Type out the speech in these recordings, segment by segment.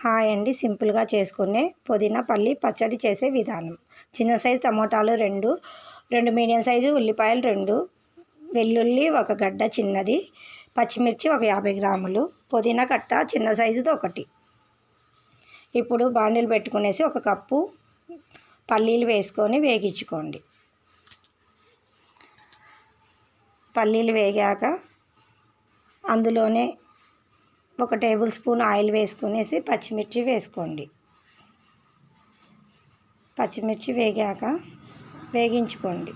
Hi అండి. సింపుల్గా చేసుకునే పుదీనా పల్లి పచ్చడి చేసే విధానం. చిన్న సైజు టమోటాలు రెండు రెండు మీడియం సైజు ఉల్లిపాయలు రెండు వెల్లుల్లి ఒక గడ్డ చిన్నది పచ్చిమిర్చి ఒక యాభై గ్రాములు పుదీనా కట్ట చిన్న సైజుది ఒకటి. ఇప్పుడు బాండీలు పెట్టుకునేసి ఒక కప్పు పల్లీలు వేసుకొని వేగించుకోండి. పల్లీలు వేగాక అందులోనే ఒక టేబుల్ స్పూన్ ఆయిల్ వేసుకునేసి పచ్చిమిర్చి వేసుకోండి. పచ్చిమిర్చి వేగాక వేగించుకోండి.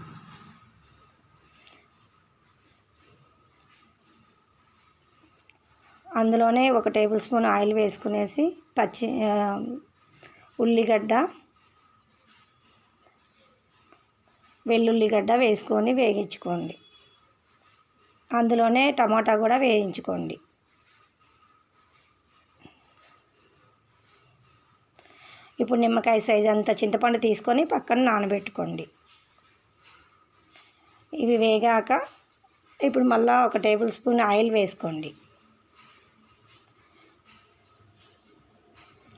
అందులోనే ఒక టేబుల్ స్పూన్ ఆయిల్ వేసుకునేసి పచ్చి ఉల్లిగడ్డ వెల్లుల్లిగడ్డ వేసుకొని వేగించుకోండి. అందులోనే టమాటా కూడా వేయించుకోండి. ఇప్పుడు నిమ్మకాయ సైజ్ అంత చింతపండు తీసుకొని పక్కన నానబెట్టుకోండి. ఇవి వేగాక ఇప్పుడు మళ్ళీ ఒక టేబుల్ స్పూన్ ఆయిల్ వేసుకోండి.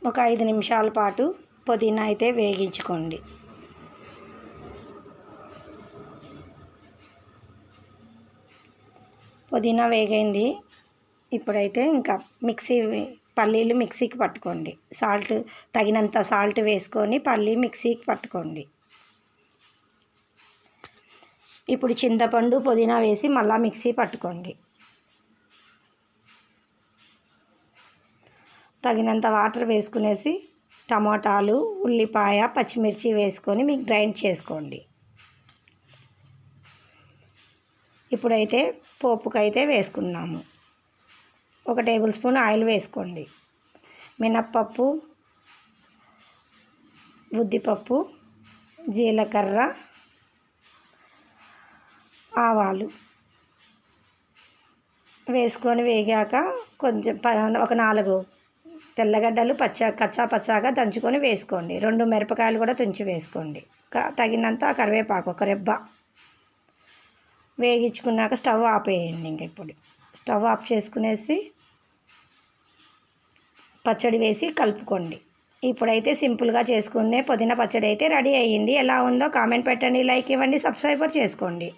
ఒక ఐదు నిమిషాల పాటు పుదీనా అయితే వేగించుకోండి. పుదీనా వేగైంది. ఇప్పుడైతే ఇంకా మిక్సీ పల్లీలు మిక్సీకి పట్టుకోండి. సాల్ట్ తగినంత సాల్ట్ వేసుకొని పల్లీ మిక్సీకి పట్టుకోండి. ఇప్పుడు చింతపండు పుదీనా వేసి మళ్ళీ మిక్సీ పట్టుకోండి. తగినంత వాటర్ వేసుకునేసి టమాటాలు ఉల్లిపాయ పచ్చిమిర్చి వేసుకొని మీకు గ్రైండ్ చేసుకోండి. ఇప్పుడైతే పోపుకైతే వేసుకున్నాము. ఒక టేబుల్ స్పూన్ ఆయిల్ వేసుకోండి. మినప్పప్పు ఉద్దిపప్పు జీలకర్ర ఆవాలు వేసుకొని వేగాక కొంచెం ఒక నాలుగు తెల్లగడ్డలు పచ్చ కచ్చా పచ్చాగా దంచుకొని వేసుకోండి. రెండు మిరపకాయలు కూడా తుంచి వేసుకోండి. తగినంత కరివేపాకు ఒక రెబ్బ వేగించుకున్నాక స్టవ్ ఆపేయండి ఇంక ఇప్పుడు. స్టవ్ ఆఫ్ చేసుకునేసి పచ్చడి వేసి కలుపుకోండి. ఇప్పుడైతే సింపుల్గా చేసుకునే పుదీనా పచ్చడి అయితే రెడీ అయ్యింది. ఎలా ఉందో కామెంట్ పెట్టండి లైక్ ఇవ్వండి సబ్స్క్రైబర్ చేసుకోండి.